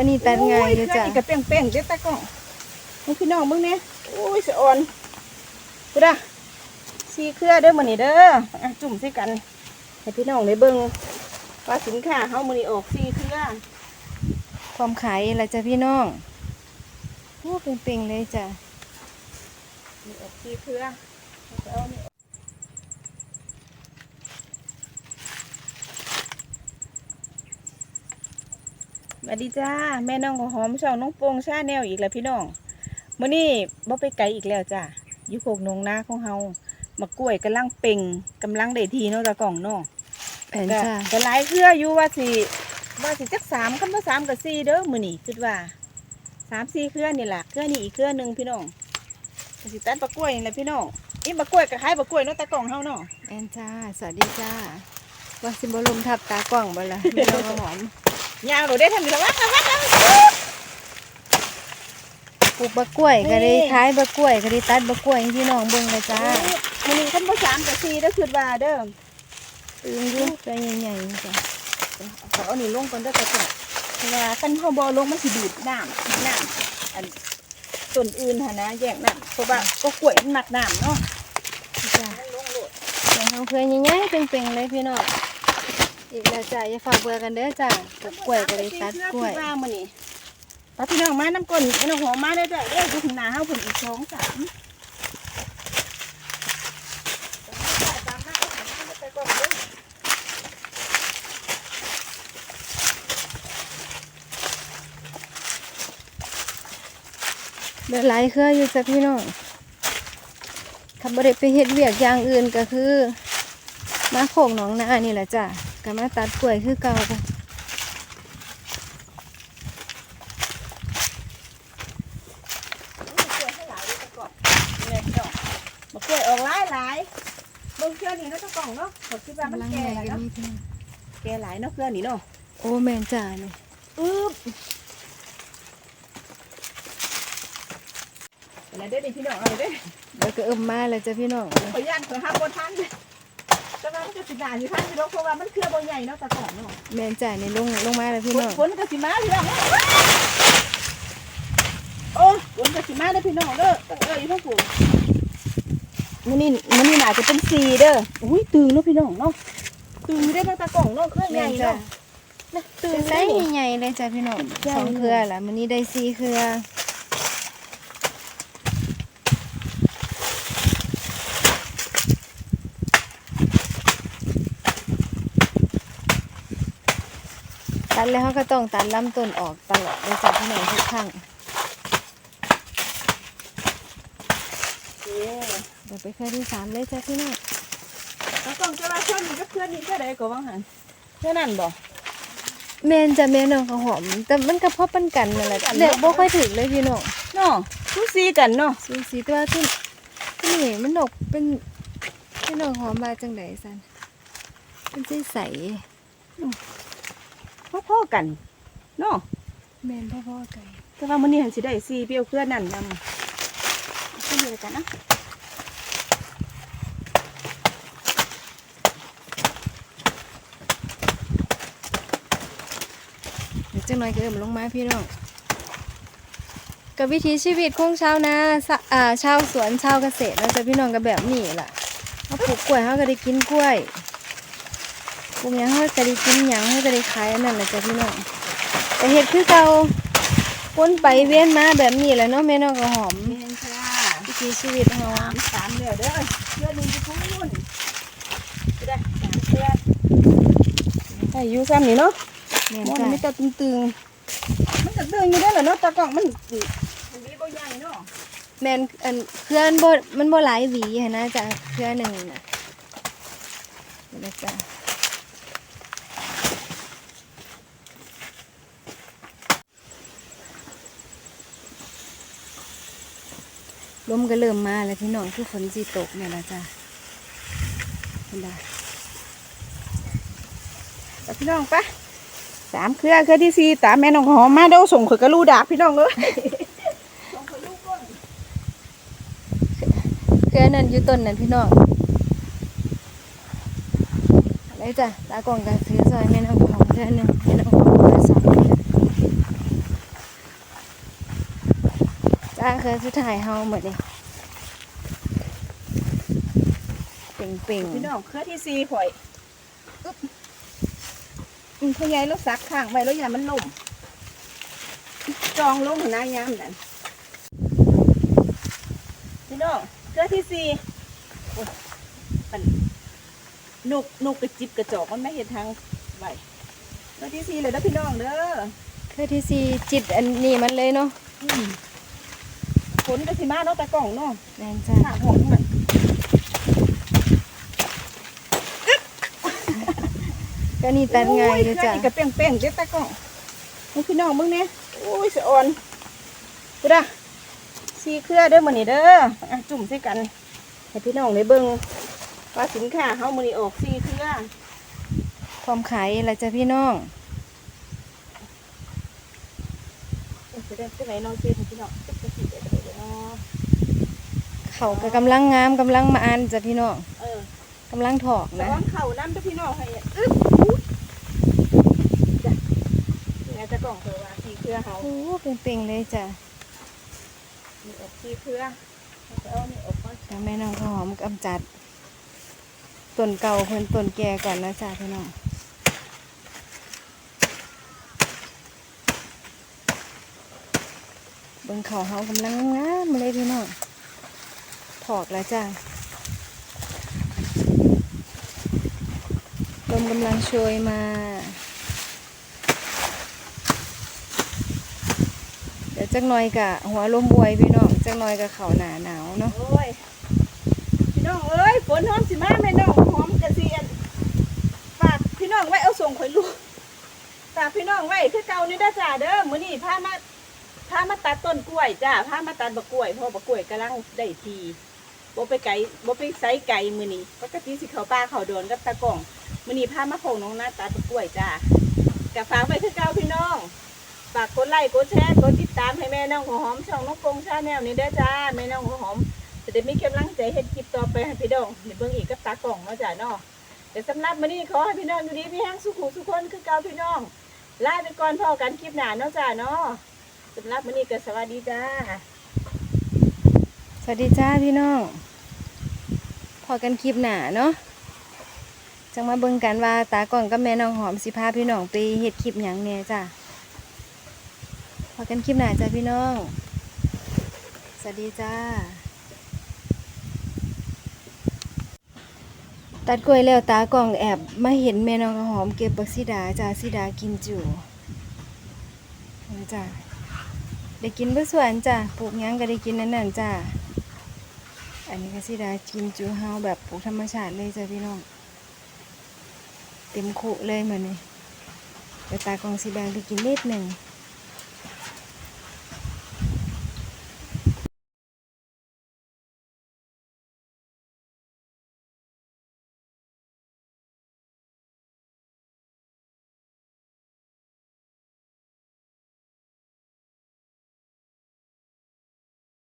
ก็นี่ตัดง่ายอยู่จ้ะโนี่ก็เป้งๆเด็ดตะกล้องมึงพี่น้องมึงเนี่ยโอ้ยสะอ่อนกูด่ะซีเครือเด้อมื้อนี้เด้ออะจุ่มใส่กันให้พี่น้องได้เบิ่งว่าสินค้าเฮามื้อนี้ออกซีเครือความขายอะไรจ้ะพี่น้องโอ้เป็นเป่งๆเลยจ้ะนี่ออกซีเครือเอานี่ สวัสดีจ้าแม่น้องของหอมช่องน้องโป่งชาแนลอีกแล้วพี่น้องมื้อนี้บ่ไปไกลอีกแล้วจ้าอยู่โคกนงนาของเฮามะกล้วยกำลังเป่งกำลังได้ทีเนาะตะกล่องเนาะแผ่นก็จ้ะก็หลายเครืออยู่ว่าสิว่าสิจักสามคำว่าสามกับสี่เด้อมื้อนี้คิดว่าสามสี่เครือนี่ล่ะเครือนี่อีกเครือหนึ่งพี่น้องก็สิตัดบะกล้วยนี่แหละพี่น้องอีบะกล้วยก็คล้ายบะกล้วยเนาะตะกล่องเฮาเนาะแอนจ้าสวัสดีจ้าว่าสิบลมทับตากล้องบ่ละพี่น้องหอม ยาวหนูได้ทำอยู่แล้ววะวะวะปลูกบะกล้วยก็ได้นี่ขายบะกล้วยก็ได้ตัดบะกล้วยให้พี่น้องเบิ่งเลยจ้ามื้อนี้คันบ่สามกับสี่เด้อคิดว่าเด้อตื่นอยู่ตัวใหญ่ๆจ้ะเอาเอานี่ลงก่อนเด้อตะกล่องเพราะว่าคันเฮาบ่ลงมันสิดูดน้ำน้ำอันต้นอื่นหั่นนะแยกน้ำเพราะว่าก็กล้วยมันมักน้ำเนาะจ้ะมันลงโลดแต่เฮาเคยใหญ่ๆเป่งๆเลยพี่น้อง อีกแล้วจ้ะอย่าฝากเบื่อกันเด้อจ้ะกับกล้วยก็ได้ตัดกล้วยว่ามื้อนี้ป้าพี่น้องมาน้ำก้นไอ้น้องหอมมาได้อเด้อเด้ออยู่ข้างหน้าเฮาเพิ่นอีกสองสามเดี๋ยวหลายเครืออยู่จ้ะพี่น้องถ้าบ่ได้ไปเฮ็ดเวียกอย่างอื่นก็คือ มาโขกหนองนานี่แหละจ้ะ ก็มาตัดกล้วยคือเก่าจ้ะเนี่ยพี่น้องมะกล้วยออกหลายหลายเบิ่งเครือนี่เนาะเจ้ากล่องเนาะขอคิดว่ามันกำลังแก่ใหญ่แล้วก็เนาะมีพี่น้องแก่หลายเนาะเครือนี่เนาะโอ้แม่นจ้าเนี่ยอึ๊บแล้วเด้อนี่พี่น้องเอาเด้อเดี๋ยวก็เอิ่มมาแล้วจ้ะพี่น้องขออนุญาตขอห้ามบ่ทัน แต่ว่ามันก็สินานอยู่ทันพี่น้องเพราะว่ามันเครือบ่ใหญ่เนาะตะกล่องเนาะแม่นจ้าเนี่ยลงลงมาแล้วพี่ฝน้นองฝนก็สิมาพี่น้องโอ้ฝนก็สิมาเด้อพี่น้องเด้อตั้งเอ้ยอยู่ทั้งฝูงมื้อนี้มื้อนี้น่าจะเป็นสี่เด้ออุ้ยตื่นเนาะพี่น้องเนาะตื่นได้ตั้งตะกล่องเนาะเครื่องใหแม่ญ่นจ้าเนาะนะตื่เป็นนไซได้ ส์นี่ใหญ่ๆเลยจ้ะพี่น้องใหญ่สองเครือละมื้อนี้ได้สี่เครือ ตัดแล้วเขาก็ต้องตัดลำต้นออกตลอดเลยจ้ะพี่น้องทุกครั้งเอ้ยเดี๋ยวไปเครือที่สามเลยจ้ะพี่น้องตะกล่องจะว่าเครื่องนี้ก็เครื่องนี้ก็ได้ก็ว่าหันแค่นั้นบ่แม่นจะแม่น้องข้าวหอม แต่มันก็พอปันกันนั่นแหละกันเนอะเด็กบ่ค่อยถึงเลยพี่น้องเนาะทุซีกันเนาะสูสีตัวที่ที่นี่มันดอกเป็นพี่น้องหอมมาจังไดสันเป็นใสใส พ่อๆกันเนาะๆแม่นพ่อๆกันแต่ว่ามื้อนี้หันสิได้ซีเปรี้ยวเครือนั่นนำขึ้นเลยกันนะเดี๋ยวจังหน่อยก็เอิ่มลงมาพี่น้องกับวิถีชีวิตของชาวนาสะอ่าชาวสวนชาวเกษตรเราจะพี่น้องกับแบบนี้ล่ะเขาปลูกกล้วยเขาก็ได้กินกล้วย ปลูกหยังเขาก็ได้กินหยังเขาก็ได้ขายอันนั้นแหละจ้ะพี่น้องแต่เห็ดคือเก่าวนไปเวียนมาแบบนี้แหละเนาะแม่น้องก็หอมแม่นค่ะวิถีชีวิตเราสามสามเด้อเด้อเครือหนึงจะพุ่นไปได้สามเครือใส่อยู่ซ้ำนี่เนาะแม่นมันจ้ะมีแต่ตึงๆมันก็ตึงอยู่ได้อแหละเนาะตะกล่องมันสิมันดีบ่ใหญ่เนาะแม่นอันเครือมันบ่มันบ่หลายหวีหั้นนะจ้ะเครือหนึ่งน่ะเดี๋ยวนะจ้ะ ลมก็เริ่มมาแล้วพี่น้องคือฝนสิตกเนี่ยละจ้ะเห็นไดไปพี่น้องไปสามเครือเครือที่สี่ตามแม่น้องหอมมาเดี๋ยส่งข่อยกระลูดากพี่น้องเอ้ยส่งข่อยลูกก้นเครือนั้นอยู่ต้นนั้นพี่น้องอะไรจ้ะตากล่องกันซื้อซอยแม่น้องของเครือนึงแม่น้องของเครือสองเครือางเคยสุดท้ายเฮาหมดเลยเป่งเป่งพี่น้องเครือที่สี่ข่อยอืมพ่อใหญ่รถซักข้างไว้แล้วอย่ามันล่มจองลงหน้ายามนั่นพี่น้องเครือที่สี่โอ้ยมันนกนกกระจิบกระจอกมันไม่เห็นทางไว้เครือที่สี่เลยนะพี่น้องเด้อเคยที่สี่จิตอันนี้มันเลยเนาะ ฝนก็สิมาเนาะแต่กล่องเนาะแม่นจ้าหาหงมันก็นี่ตัดง่ายเลยจ้ะโอ้เครื่องนี่ก็เป้งเป้งๆเด็ดแต่กล่องนี่พี่น้องมึงเนี่ยโอ้ยสะอ่อนกูด่ะซีเครือเด้อมื้อนี้เด้ออะจุ่มใส่กันให้พี่น้องได้เบิ่งว่าสินค้าเฮามื้อนี้ออกซีเครือพร้อมขายอะไรจ้ะพี่น้องเอ้ยจะได้ที่ไหนน้องเจนพี่น้องจะไปสิได้ เด้อเนาะเขาก็กำลังงามกำลังมาอันจ้ะพี่น้องเออกำลังถอกระนะวังเข่าน้ำเด้อพี่น้องให้อึ๊บอุ๊ยจ้ะนี่ไงแต่กล่องเธอว่าซีเครือเฮาโอ้เป่งๆเลยจ้ะนี่ออกซีเครือเอาเอานี่ออกก่อนเดี๋ยวแม่น้องข้าวหอมกำจัดต้นเก่าเพิ่นต้นแก่ก่อนนะจ้ะพี่น้อง เบิ่งเขาเฮากำลังงามมาเลยพี่น้องถอกแล้วจ้ะลมกำลังโชยมาเดี๋ยวจักหน่อยกะหัวลมบวยพี่น้องจักหน่อยกะเขาหนาหนาวเนาะโอ้ยพี่น้องเอ้ยฝนหอมสิมาแม่น้องหอมกระเซียนฝากพี่น้องไว้เอาส่งข่อยลูกฝากพี่น้องไว้คือเก่านี่ได้จ้าเด้อมื้อนี้พามา พามาตัดต้นกล้วยจ้าพามาตัดบักล้วยเพราะบักล้วยกำลังได้ทีบ่ไปไกลบ่ไปไสไกลมือนี้ปกติสิเขาป่าเข้าดนกับตะกล้องมือนี้พามาโผงน้องหน้าตัดบักล้วยจ้าก็ฝากไว้คือเก่าพี่น้องฝากกดไลค์กดแชร์กดติดตามให้แม่น้องหัวหอมช่องน้องกงชาแนลนี้เด้จ้าแม่น้องหัวหอมจะได้มีกำลังใจเฮ็ดคลิปต่อไปให้พี่น้องเดี๋ยวเบิ่งอีกกับตากล่องเนาะจ้าเนาะแต่สำหรับมือนี้ขอให้พี่น้องอยู่ดีมีแห้งสุขุสุขคนคือเก่าพี่น้องลาไปก่อนพอกันคลิปหน้าเนาะจ้าเนาะ สำหรับมื้อนี้ก็สวัสดีจ้า สวัสดีจ้าพี่น้อง พอกันคลิปหนาเนาะ จังมาเบิ่งกันว่าตากล่องกับแม่น้องหอมสิพาพี่น้องไปเฮ็ดคลิปหยังแหน่จ้าพอกันคลิปหนาจ้าพี่น้อง สวัสดีจ้า ตัดกล้วยแล้วตากล่องแอบมาเห็นแม่น้องหอมเก็บบักซิดาจ้าซิดากินจู่จ้า ได้กินเพื่อสวนจ้ะปลูกยังก็ได้กินนั่นนั่นจ้ะอันนี้ก็สิได้กินจูเฮาแบบปลูกธรรมชาติเลยจ้ะพี่น้องเต็มคุเลยเหมือนนี่แต่ตากองสีแดงไปกินนิดหนึ่ง